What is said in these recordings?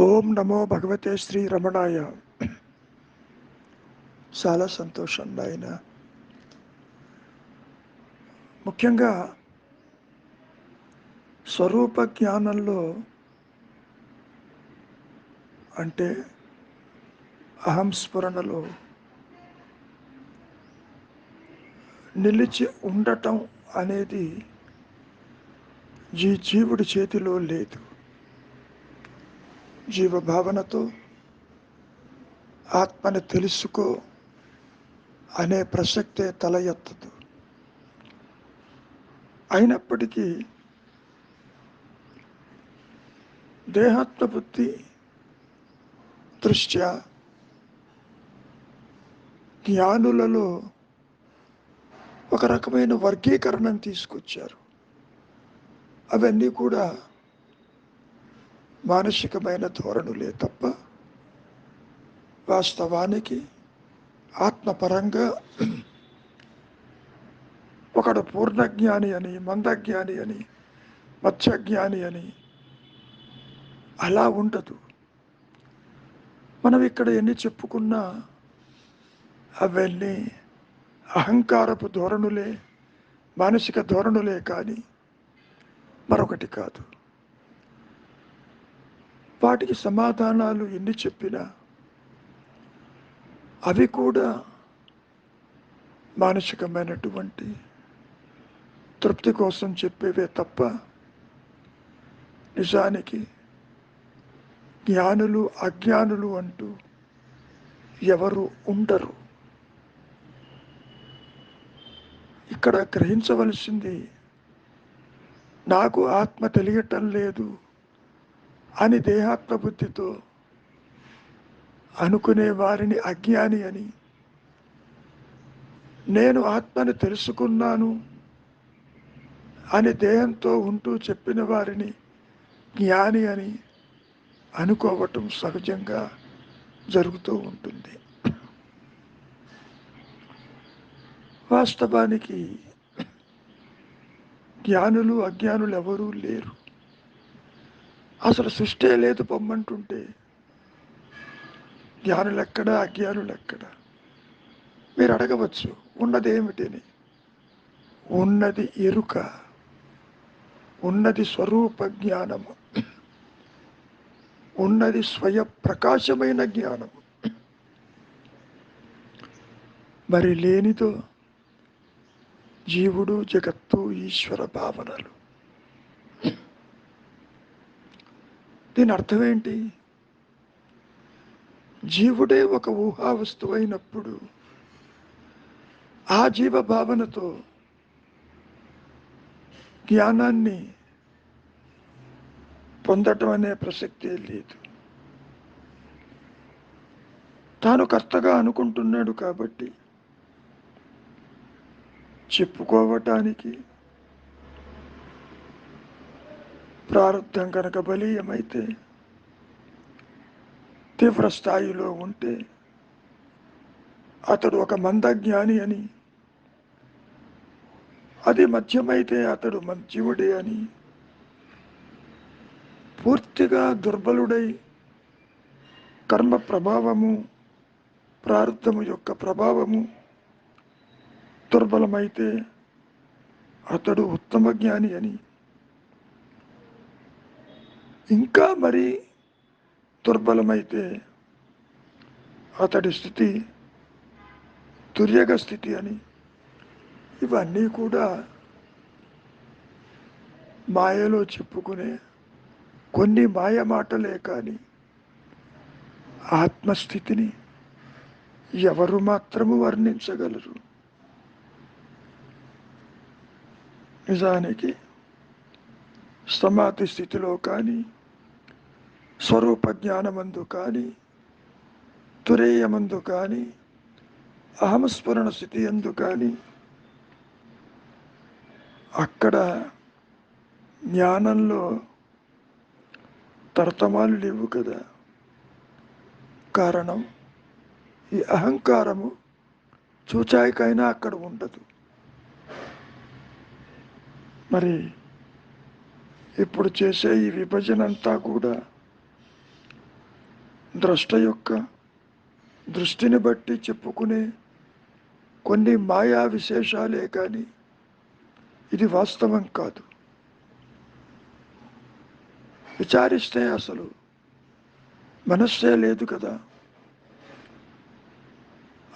ఓం నమో భగవతే శ్రీ రమణాయ. చాలా సంతోషం నాయన. ముఖ్యంగా స్వరూప జ్ఞానంలో అంటే అహం స్మరణలో నిలిచి ఉండటం అనేది ఈ జీవుడి చేతిలో లేదు. జీవభావనతో ఆత్మని తెలుసుకో అనే ప్రసక్తే తల ఎత్తదు. అయినప్పటికీ దేహాత్మ బుద్ధి దృష్ట్యా జ్ఞానులలో ఒక రకమైన వర్గీకరణను తీసుకొచ్చారు. అవన్నీ కూడా మానసికమైన ధోరణులే తప్ప వాస్తవానికి ఆత్మపరంగా ఒకడు పూర్ణజ్ఞాని అని మందజ్ఞాని అని మత్స్యజ్ఞాని అని అలా ఉండదు. మనం ఇక్కడ ఎన్ని చెప్పుకున్నా అవన్నీ అహంకారపు ధోరణులే మానసిక ధోరణులే కానీ మరొకటి కాదు. వాటికి సమాధానాలు ఎన్ని చెప్పినా అవి కూడా మానసికమైనటువంటి తృప్తి కోసం చెప్పేవే తప్ప నిజానికి జ్ఞానులు అజ్ఞానులు అంటూ ఎవరు ఉండరు. ఇక్కడ గ్రహించవలసింది నాకు ఆత్మ తెలియటం లేదు. అని దేహాత్మ బుద్ధితో అనుకునే వారిని అజ్ఞాని అని నేను ఆత్మని తెలుసుకున్నాను అని దేహంతో ఉంటూ చెప్పిన వారిని జ్ఞాని అని అనుకోవటం సహజంగా జరుగుతూ ఉంటుంది. వాస్తవానికి జ్ఞానులు అజ్ఞానులు ఎవరూ లేరు. అసలు సృష్టే లేదు పొమ్మంటుంటే. జ్ఞానులు ఎక్కడ అజ్ఞానులు ఎక్కడ మీరు అడగవచ్చు ఉన్నది ఏమిటిని ఉన్నది ఎరుక ఉన్నది స్వరూప జ్ఞానము ఉన్నది స్వయ ప్రకాశమైన జ్ఞానము. మరి లేనిదో జీవుడు జగత్తు ఈశ్వర భావనలు. దీని అర్థం ఏంటి? జీవుడే ఒక ఊహా వస్తువు అయినప్పుడు ఆ జీవ భావనతో జ్ఞానాన్ని పొందటం అనే ప్రసక్తే లేదు. తాను కర్తగా అనుకుంటున్నాడు కాబట్టి చెప్పుకోవటానికి ప్రారంధం కనుక బలీయమైతే తీవ్ర స్థాయిలో ఉంటే అతడు ఒక మందజ్ఞాని అని అది మధ్యమైతే అతడు మంచివుడే అని పూర్తిగా దుర్బలుడై కర్మ ప్రభావము ప్రార్థము యొక్క ప్రభావము దుర్బలమైతే అతడు ఉత్తమ జ్ఞాని అని ఇంకా మరి దుర్బలమైతే అతడి స్థితి దుర్యగ స్థితి అని ఇవన్నీ కూడా మాయలో చెప్పుకునే కొన్ని మాయ మాటలే కానీ ఆత్మస్థితిని ఎవరు మాత్రము వర్ణించగలరు? నిజానికి సమాధి స్థితిలో కానీ స్వరూప జ్ఞానమందు కానీ తురేయమందు కానీ అహంస్మరణ స్థితి ఎందు కానీ అక్కడ జ్ఞానంలో తర్తమాలు లేవు కదా. కారణం ఈ అహంకారము చూచాయికైనా అక్కడ ఉండదు. మరి ఇప్పుడు చేసే ఈ విభజన అంతా కూడా ద్రష్ట యొక్క దృష్టిని బట్టి చెప్పుకునే కొన్ని మాయా విశేషాలే కానీ ఇది వాస్తవం కాదు. విచారిస్తే అసలు మనస్సే లేదు కదా.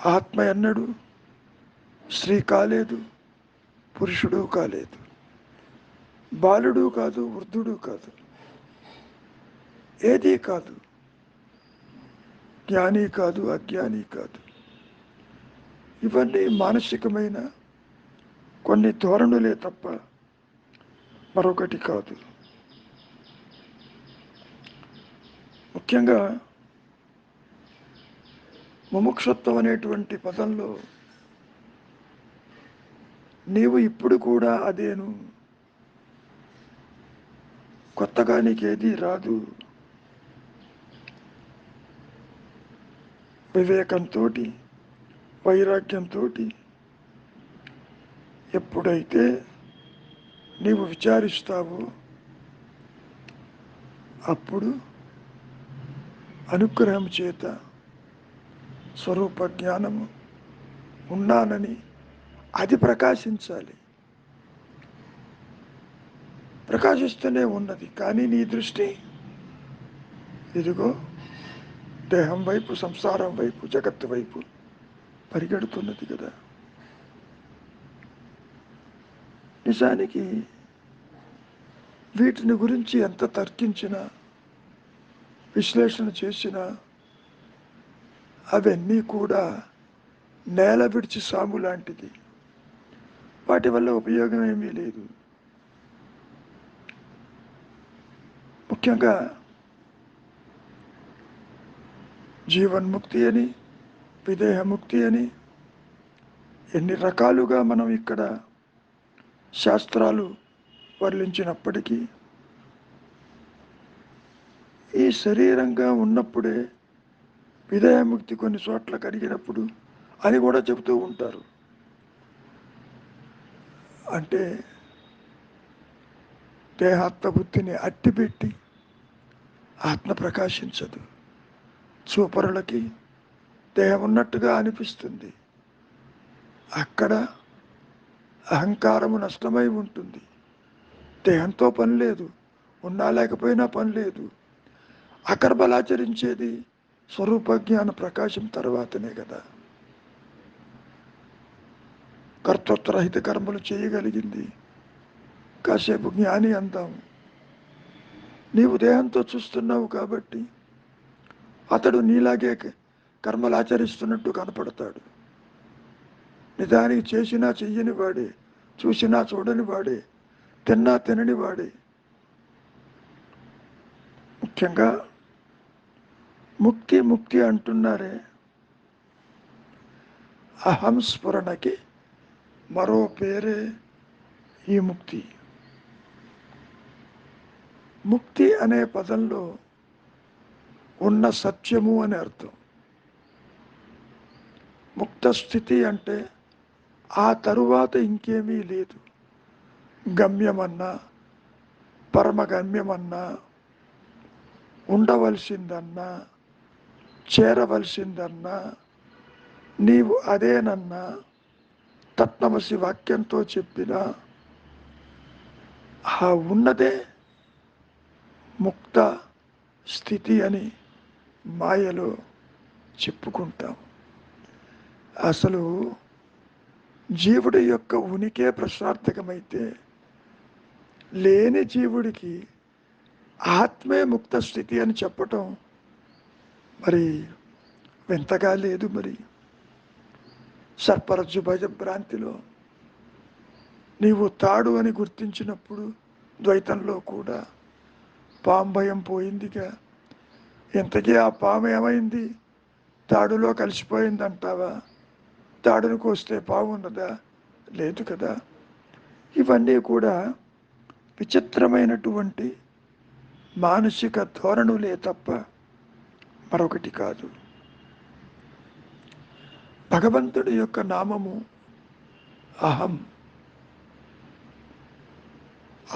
ఆత్మ ఎన్నడు స్త్రీ కాలేదు పురుషుడు కాలేదు బాలుడు కాదు వృద్ధుడు కాదు ఏదీ కాదు. జ్ఞాని కాదు అజ్ఞాని కాదు. ఇవన్నీ మానసికమైన కొన్ని ధోరణులే తప్ప మరొకటి కాదు. ముఖ్యంగా ముముక్షత్వం అనేటువంటి పదంలో నీవు ఇప్పుడు కూడా అదేను. కొత్తగా నీకేది రాదు. వివేకంతో వైరాగ్యంతో ఎప్పుడైతే నీవు విచారిస్తావో అప్పుడు అనుగ్రహం చేత స్వరూప జ్ఞానము ఉన్నానని అది ప్రకాశించాలి. ప్రకాశిస్తూనే ఉన్నది. కానీ నీ దృష్టి ఇదిగో దేహం వైపు సంసారం వైపు జగత్తు వైపు పరిగెడుతున్నది కదా. నిజానికి వీటిని గురించి ఎంత తర్కించినా విశ్లేషణ చేసినా అవన్నీ కూడా నేల విడిచి సాము లాంటిది. వాటి వల్ల ఉపయోగం ఏమీ లేదు. ముఖ్యంగా జీవన్ముక్తి అని విదేహముక్తి అని ఎన్ని రకాలుగా మనం ఇక్కడ శాస్త్రాలు వర్ణించినప్పటికీ ఈ శరీరంగా ఉన్నప్పుడే విదేహముక్తి కొన్ని చోట్ల కలిగినప్పుడు అని కూడా చెబుతూ ఉంటారు. అంటే దేహాత్మ బుద్ధిని అట్టిపెట్టి ఆత్మ ప్రకాశించదు. చూపరులకి దేహం ఉన్నట్టుగా అనిపిస్తుంది. అక్కడ అహంకారము నష్టమై ఉంటుంది. దేహంతో పని లేదు. ఉన్నా లేకపోయినా పని లేదు. అకర్బలాచరించేది స్వరూప జ్ఞాన ప్రకాశం తర్వాతనే కదా. కర్తృత్వరహిత కర్మలు చేయగలిగింది. కాసేపు జ్ఞాని అందాం. నీవు దేహంతో చూస్తున్నావు కాబట్టి అతడు నీలాగే కర్మలు ఆచరిస్తున్నట్టు కనపడతాడు. నిజానికి చేసినా చెయ్యని వాడి చూసినా చూడని వాడి తిన్నా తినని వాడి. ముఖ్యంగా ముక్తి ముక్తి అంటున్నారే అహంస్ఫురణకి మరో పేరే ఈ ముక్తి. ముక్తి అనే పదంలో ఉన్న సత్యము అని అర్థం. ముక్త స్థితి అంటే ఆ తరువాత ఇంకేమీ లేదు. గమ్యమన్నా పరమగమ్యమన్నా ఉండవలసిందన్నా చేరవలసిందన్నా నీవు అదేనన్నా తత్నమసి వాక్యంతో చెప్పిన ఆ ఉన్నదే ముక్త స్థితి అని మాయలో చెప్పుకుంటాం. అసలు జీవుడి యొక్క ఉనికే ప్రశ్నార్థకమైతే లేని జీవుడికి ఆత్మే ముక్త స్థితి అని చెప్పటం మరి వింతగా లేదు మరి. సర్పరజ్జు భజ భ్రాంతిలో నీవు తాడు అని గుర్తించినప్పుడు ద్వైతంలో కూడా పాంభయం పోయిందిగా. ఇంతకీ ఆ పాము ఏమైంది? తాడులో కలిసిపోయింది అంటావా తాడును కోస్తే పాము ఉన్నదా? లేదు కదా. ఇవన్నీ కూడా విచిత్రమైనటువంటి మానసిక ధోరణులే తప్ప మరొకటి కాదు. భగవంతుడి యొక్క నామము అహం.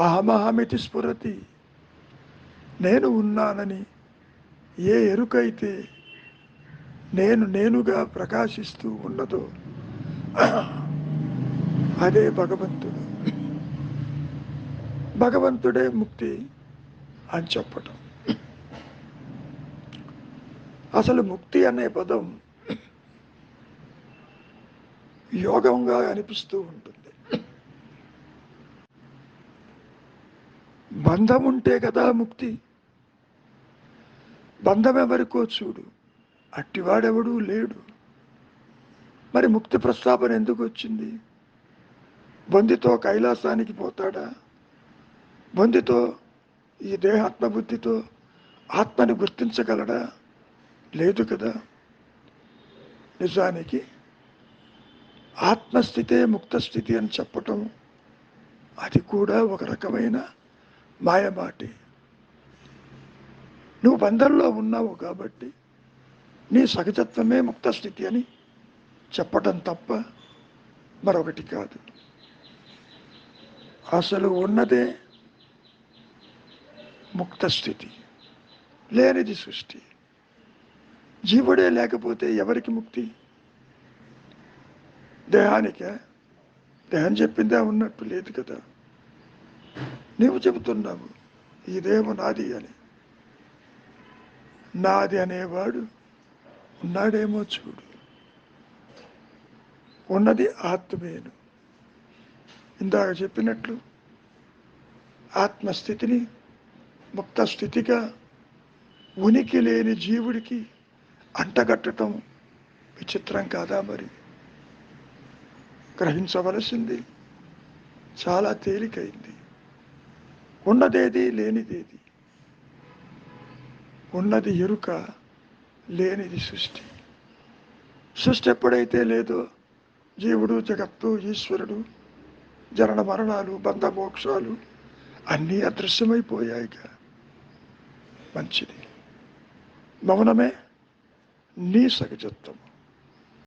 అహమహమితి స్ఫురతి. నేను ఉన్నానని ఏ ఎరుకైతే నేను నేనుగా ప్రకాశిస్తూ ఉన్నదో అదే భగవంతుడు. భగవంతుడే ముక్తి అని చెప్పటం. అసలు ముక్తి అనే పదం యోగంగా అనిపిస్తూ ఉంటుంది. బంధం ఉంటే కదా ముక్తి. బంధమెవరికో చూడు. అట్టివాడెవడూ లేడు. మరి ముక్తి ప్రస్తావన ఎందుకు వచ్చింది? బొందితో కైలాసానికి పోతాడా? బొందితో ఈ దేహాత్మబుద్ధితో ఆత్మని గుర్తించగలడా? లేదు కదా. నిజానికి ఆత్మస్థితే ముక్తస్థితి అని చెప్పటం అది కూడా ఒక రకమైన మాయమాటి. నువ్వు బంధంలో ఉన్నావు కాబట్టి నీ సహజత్వమే ముక్త స్థితి అని చెప్పటం తప్ప మరొకటి కాదు. అసలు ఉన్నదే ముక్త స్థితి లేనిది సృష్టి. జీవుడే లేకపోతే ఎవరికి ముక్తి? దేహానికే? దేహం చెప్పిందే? ఉన్నట్టు లేదు కదా. నీవు చెబుతున్నావు ఈ దేహం నాది అని. నాది అనేవాడు ఉన్నాడేమో చూడు. ఉన్నది ఆత్మేను. ఇందాక చెప్పినట్లు ఆత్మస్థితిని ముక్త స్థితిగా ఉనికి లేని జీవుడికి అంటగట్టడం విచిత్రం కాదా మరి? గ్రహించవలసింది చాలా తేలికైంది. ఉన్నదేది లేనిదేది. ఉన్నది ఎరుక లేనిది సృష్టి. సృష్టి ఎప్పుడైతే లేదో జీవుడు జగత్తు ఈశ్వరుడు జనన మరణాలు బంధ మోక్షాలు అన్నీ అదృశ్యమైపోయాయిగా మంచిది. మౌనమే నీ సగజత్వము